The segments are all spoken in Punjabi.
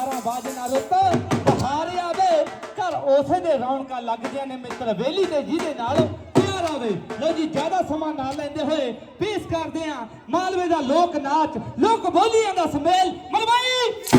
11 ਵਜੇ ਨਾ ਰੁੱਤ ਬਹਾਰ ਆਵੇ ਘਰ ਉਸੇ ਦੇ ਰੌਣਕਾਂ ਲੱਗਦੀਆਂ ਨੇ ਮਿੱਤਰ, ਵੇਲੀ ਦੇ ਜਿਹਦੇ ਨਾਲ ਪਿਆਰ ਆਵੇ। ਲੋ ਜੀ, ਜ਼ਿਆਦਾ ਸਮਾਂ ਨਾ ਲੈਂਦੇ ਹੋਏ ਪੇਸ਼ ਕਰਦੇ ਆ ਮਾਲਵੇ ਦਾ ਲੋਕ ਨਾਚ, ਲੋਕ ਬੋਲੀਆਂ ਦਾ ਸਮੇਲ। ਮਲਵਾਈ!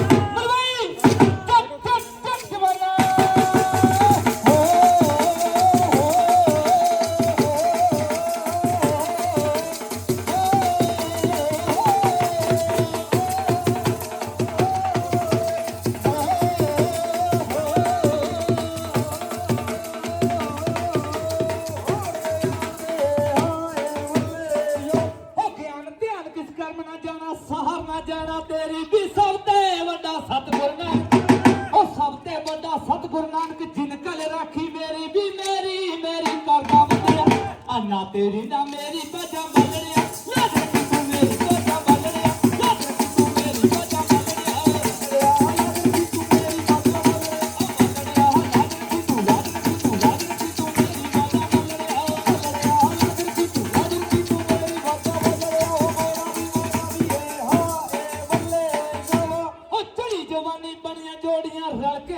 ਗੁਰੂ ਸਤਿਗੁਰ ਨਾਨਕ, ਜਿਨ ਕਲ ਰਾਖੀ ਮੇਰੀ ਵੀ ਮੇਰੀ ਮੇਰੀ ਕਰਦਾ ਮੰਨਿਆ ਆ ਨਾ ਤੇਰੀ ਨਾ ਮੇਰੀ ਬਜਾ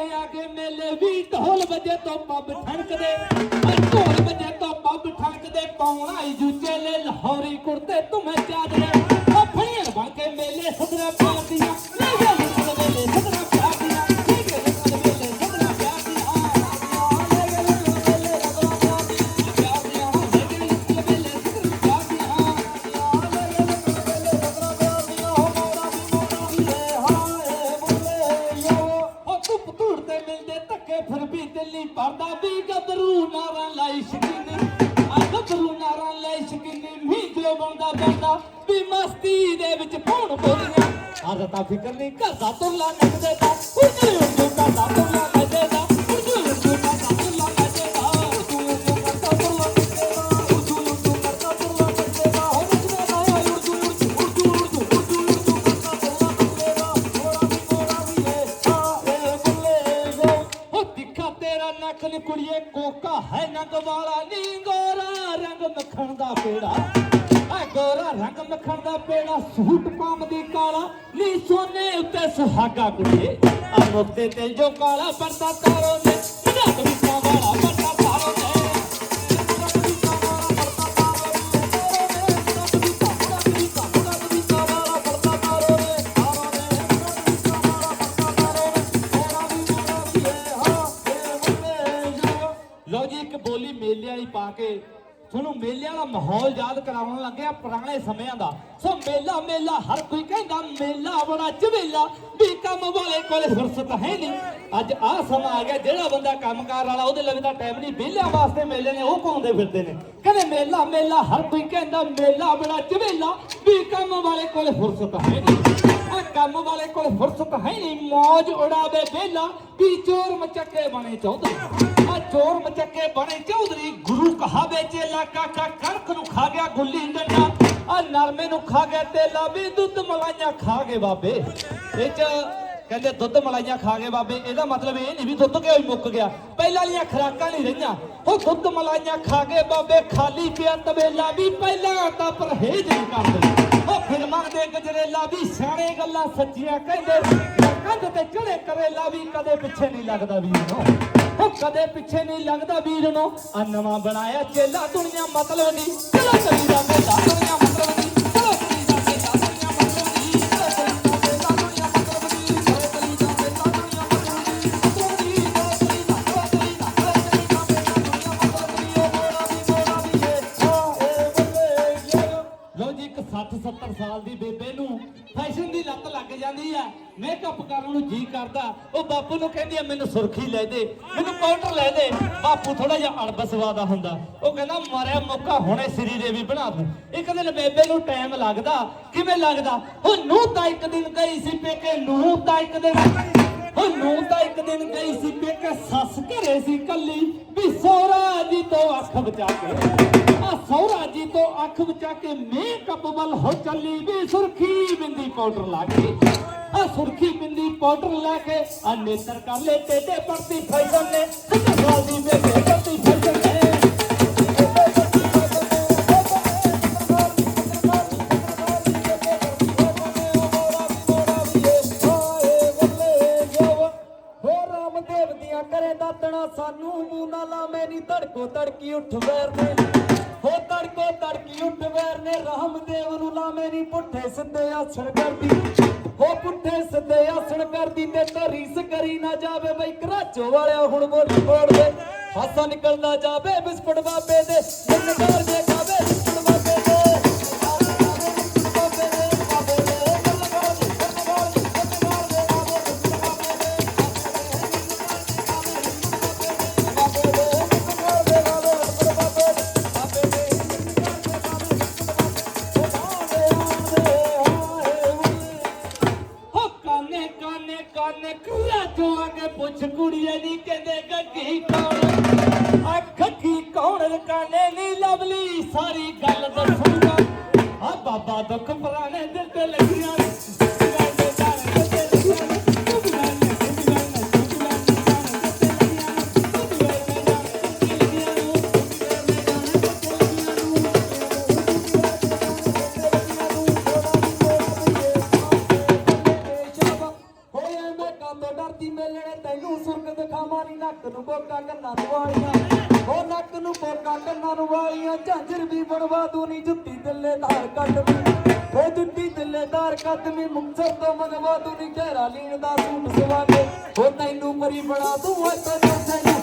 ਜੋੜੀਆਂ ਰਲ ਆ ਕੇ ਮੇਲੇ ਵੀ ਢੋਲ ਵਜੇ ਤੋਂ ਪੱਬ ਠਣਕਦੇ ਆ ਢੋਲ ਵਜੇ ਤੋਂ ਪੱਬ ਠਣਕਦੇ ਪਾਉਣਾ ਈ ਜੁੱਚੇ ਲੈ ਲਾਹੌਰੀ ਕੁੜਤੇ ਤੁਮੇ ਚਾਦਰੇ। ਫੜੀਆਂ ਬਣ ਕੇ ਮੇਲੇ ਸਦਰਾ ਪਾਉਂਦੀਆਂ ਲੈ ਜੋ ਵੀ ਮਸਤੀ ਦੇ ਵਿੱਚ ਪੌਣ ਬੋਲੀਆਂ। ਆਦਤਾ ਫਿਕਰ ਨਹੀਂ ਕਰਦਾ ਤੁਰਲਾ ਨੱਚਦੇ ਦਾ। ਉਜਲੇ ਉਜੂ ਕਰਦਾ ਤੁਰਲਾ ਨੱਚਦੇ ਦਾ। ਉਜਲੇ ਉਜੂ ਕਰਦਾ ਤੁਰਲਾ ਨੱਚਦੇ ਦਾ। ਉਜਲੇ ਉਜੂ ਕਰਦਾ ਤੁਰਲਾ ਨੱਚਦੇ ਦਾ। ਉਜਲੇ ਉਜੂ ਕਰਦਾ ਤੁਰਲਾ ਨੱਚਦੇ ਦਾ। ਹੋ ਨੱਚਦੇ ਦਾ ਉਜੂ ਉਜੂ ਉਜੂ ਉਜੂ ਉਜੂ ਕਰਦਾ ਤੁਰਲਾ ਨੱਚਦੇ ਦਾ। ਮੋਰਾ ਵੀ ਮੋਰਾ ਵੀ ਏ ਆਏ ਬੱਲੇ ਗੋ ਹੋ ਦਿਖਾ ਤੇਰਾ ਨੱਕ ਕੁੜੀਏ, ਕੋਕਾ ਹੈ ਨੰਗ ਵਾਲਾ ਨੀ ਗੋਰਾ ਰੰਗ ਮੱਖਣ ਦਾ ਪੇੜਾ। ਆ ਗੋਰਾ ਰੰਗ ਮੱਖਣ ਦਾ ਪੇੜਾ ਸੂਟ ਪਾਉਂਦੀ ਕਾਲਾ ਨੀ ਸੋਨੇ ਉੱਤੇ ਸੁਹਾਗਾ ਕੁੜੀਏ ਆ ਮੁਕਤੇ ਤੇ ਜੋ ਕਾਲਾ ਪਰਦਾ ਤਾਰੋ ਨੇ ਮਨਾ ਕਵਿਤਾ ਵਾਲਾ ਪਰਦਾ ਤਾਰੋ ਨੇ। ਲਓ ਜੀ, ਇੱਕ ਬੋਲੀ ਮੇਲੇ ਵਾਲੀ ਪਾ ਕੇ ਤੁਹਾਨੂੰ ਮੇਲੇ ਵਾਲਾ ਮਾਹੌਲ ਯਾਦ ਕਰਾਉਣ ਲੱਗਿਆ ਪੁਰਾਣੇ ਸਮਿਆਂ ਦਾ। ਸੋ ਮੇਲਾ ਮੇਲਾ, ਹਰ ਕੋਈ ਕਹਿੰਦਾ ਮੇਲਾ ਬੜਾ ਝਵੇਲਾ ਵੀ ਕੰਮ ਵਾਲੇ ਕੋਲੇ ਫੁਰਸਤ ਹੈ ਨਹੀਂ ਅੱਜ ਆਹ ਸਮਾਂ ਆ ਗਿਆ, ਜਿਹੜਾ ਬੰਦਾ ਕੰਮਕਾਰ ਵਾਲਾ, ਉਹਦੇ ਲਈ ਟਾਈਮ ਨਹੀਂ ਵਿਹਲਿਆਂ ਵਾਸਤੇ ਮੇਲੇ ਨੇ, ਉਹ ਪਾਉਂਦੇ ਫਿਰਦੇ ਨੇ? ਕਹਿੰਦੇ ਮੇਲਾ ਮੇਲਾ, ਹਰ ਕੋਈ ਕਹਿੰਦਾ ਮੇਲਾ ਬੜਾ ਝਵੇਲਾ ਵੀ ਕੰਮ ਵਾਲੇ ਕੋਲੇ ਫੁਰਸਤ ਹੈ ਨਹੀਂ ਆ ਕੰਮ ਵਾਲੇ ਕੋਲ ਫੁਰਸਤ ਹੈ ਨਹੀਂ ਮੌਜ ਉਡਾਵੇ ਬੇਲਾ ਵੀ ਚੋਰ ਮਚੱਕੇ ਬਣੇ ਚਾਹੁੰਦੇ ਚੋਰ ਮਚੱਕੇ ਬਣੇ ਚੌਧਰੀ, ਗੁਰੂ ਕਹਾਵੇ ਚੇਲਾ, ਕਾਕਾ ਕਣਕ ਨੂੰ ਖਾ ਗਿਆ ਗੁੱਲੀ ਡੰਡਾ। ਆ ਨਰਮੇ ਨੂੰ ਖਾ ਗਿਆ ਤੇਲਾ ਵੀ, ਦੁੱਧ ਮਲਾਈਆਂ ਖਾ ਗਏ ਬਾਬੇ। ਇਹ ਚ ਕਹਿੰਦੇ ਦੁੱਧ ਮਲਾਈਆਂ ਖਾ ਗਏ ਬਾਬੇ, ਇਹਦਾ ਮਤਲਬ ਇਹ ਨਹੀਂ ਵੀ ਦੁੱਧ ਕਿਉਂ ਹੀ ਮੁੱਕ ਗਿਆ। ਪਹਿਲਾਂ ਵਾਲੀਆਂ ਖਰਾਕਾਂ ਨਹੀਂ ਰਹੀਆਂ। ਉਹ ਦੁੱਧ ਮਲਾਈਆਂ ਖਾ ਗਏ ਬਾਬੇ, ਖਾਲੀ ਪਿਆ ਤਬੇਲਾ ਵੀ, ਪਹਿਲਾਂ ਤਾਂ ਪਰਹੇਜ਼ ਨਹੀਂ ਕਰਦੇ। ਉਹ ਫਿਲਮਾਂ ਦੇ ਗਜਰੇਲਾ ਵੀ, ਸਿਆਣੇ ਗੱਲਾਂ ਸੱਚੀਆਂ ਕਹਿੰਦੇ। ਕੰਧ ਤੇ ਚੜੇ ਕਰੇਲਾ ਵੀ, ਕਦੇ ਪਿੱਛੇ ਨਹੀਂ ਲੱਗਦਾ ਵੀਰ। ਨੂੰ ਉਹ ਕਦੇ ਪਿੱਛੇ ਨਹੀਂ ਲੱਗਦਾ ਵੀਰ ਨੂੰ। ਆ ਨਵਾਂ ਬਣਾਇਆ ਚੇਲਾ ਦੁਨੀਆ ਮਤਲਬ ਨਹੀਂ ਚਲੋ ਚਲੀ ਦਾ ਮੇਲਾ ਦੁਨੀਆ ਮਤਲਬ ਨਹੀਂ ਨੂੰ ਫੈਸ਼ਨ ਦੀ ਲੱਤ ਲੱਗ ਜਾਂਦੀ ਆ। ਮੇਕਅਪ ਕਰਨ ਨੂੰ ਜੀ ਕਰਦਾ। ਉਹ ਬਾਪੂ ਨੂੰ ਕਹਿੰਦੀ ਆ, ਮੈਨੂੰ ਸੁਰਖੀ ਲੈ ਦੇ, ਮੈਨੂੰ ਪਾਊਡਰ ਲੈ ਦੇ। ਬਾਪੂ ਥੋੜਾ ਜਿਹਾ ਅੜਬਸਵਾ ਦਾ ਹੁੰਦਾ। ਉਹ ਕਹਿੰਦਾ, ਮਾਰਿਆ ਮੌਕਾ ਹੁਣੇ ਸ੍ਰੀ ਦੇਵੀ ਬਣਾ ਦੂੰ। ਇੱਕ ਦਿਨ ਬੇਬੇ ਨੂੰ ਟਾਈਮ ਲੱਗਦਾ। ਕਿਵੇਂ ਲੱਗਦਾ? ਉਹ ਨੂੰ ਤਾਂ ਇੱਕ ਦਿਨ ਗਈ ਸੀ ਪੇਕੇ ਨੂੰ ਤਾਂ ਇੱਕ ਦਿਨ ਉਹ ਨੂੰ ਤਾਂ ਇੱਕ ਦਿਨ ਗਈ ਸੀ ਪੇਕੇ, ਸੱਸ ਘਰੇ ਸੀ ਕੱਲੀ, ਵੀ ਸੋਹਰਾ ਜੀ ਤੋਂ ਅੱਖ ਬਚਾ ਕੇ। ਸਹਰਾ ਜੀ ਤੋਂ ਅੱਖ ਵਿਚਾ ਕੇ ਮੇਕਅਪ ਵੱਲ ਹੋ ਚੱਲੀ ਵੀ ਸੁਰਖੀ ਬਿੰਦੀ ਪਾਊਡਰ ਲਾ ਕੇ। ਆ ਸੁਰਖੀ ਬਿੰਦੀ ਪਾਊਡਰ ਲਾ ਕੇ ਆ ਨੇਤਰ ਕਰ ਲੈ ਟੇਡੇ ਪਰਤੀ ਫੈਸ਼ਨ ਨੇ ਸੱਜਾ ਦੀ ਬੇਬੇ ਪਰਤੀ ਫੈਸ਼ਨ ਨੇ ਕਰੇ ਦਾਤਣਾ, ਸਾਨੂੰ ਮੂੰਹ ਨਾ ਲਾ ਮੈਨੀ ਧੜਕੋ ਧੜਕੀ ਉੱਠ ਵੈਰ ਨੇ ਹੋ ਤੜਕੋ ਤੜਕੀ ਉੱਠ ਵੈਰ ਨੇ ਰਾਮਦੇਵ ਨੂੰ ਲਾਵੇਂ ਨਹੀਂ ਪੁੱਠੇ ਸਿੱਧੇ ਆਸਣ ਕਰਦੀ। ਹੋ ਪੁੱਠੇ ਸਿੱਧੇ ਆਸਣ ਕਰਦੀ ਤੇ ਤਰੀਸ ਕਰੀ ਨਾ ਜਾਵੇ ਬਈ ਕਰਾਚੋ ਵਾਲਿਆ ਹੁਣ ਬੋਲੀ ਬੋੜ ਦੇ ਹਾਸਾ ਨਿਕਲਦਾ ਜਾਵੇ, ਬਿਸਕੁਟ ਬਾਬੇ ਦੇ ਜਨਕਾਰ ਦੇ ਕਾਵੇ ਕੁੜੀਏ ਨਹੀਂ ਕਹਿੰਦੇ ਗੱਗੀ ਕੌਣ? ਅੱਖ ਕੀ ਕੌਣ ਕਾਨੇ ਨਹੀਂ ਲਵਲੀ? ਸਾਰੀ ਗੱਲ ਦੱਸੂਗਾ। ਆ ਬਾਬਾ ਦੁੱਖ ਪੁਰਾਣੇ ਦਿਲ ਤੇ ਲੱਗੀਆਂ ਕੰਨਾਂ ਨੂੰ ਵਾਲੀਆਂ। ਹੋ ਨੱਕ ਨੂੰ ਬੋਕਾ ਕੰਨਾਂ ਨੂੰ ਵਾਲੀਆਂ। ਝਾਂਜਰ ਵੀ ਬਣਵਾ ਦੂ ਨੀ, ਜੁੱਤੀ ਦਿੱਲੇਦਾਰ ਕੱਢ ਵੀ। ਹੋ ਜੁੱਤੀ ਦਿੱਲੇਦਾਰ ਕੱਢ ਵੀ, ਮੁਕਤਸਰ ਤੋਂ ਮੰਗਵਾ ਦੂ ਨੀ, ਘੇਰਾ ਲੀਨ ਦਾ ਸੂਟ ਸਵਾ ਕੇ। ਹੋ ਤੈਨੂੰ ਮਰੀ ਬਣਾ ਦੂ ਓਏ ਤੈਨੂੰ ਤੈਨੂੰ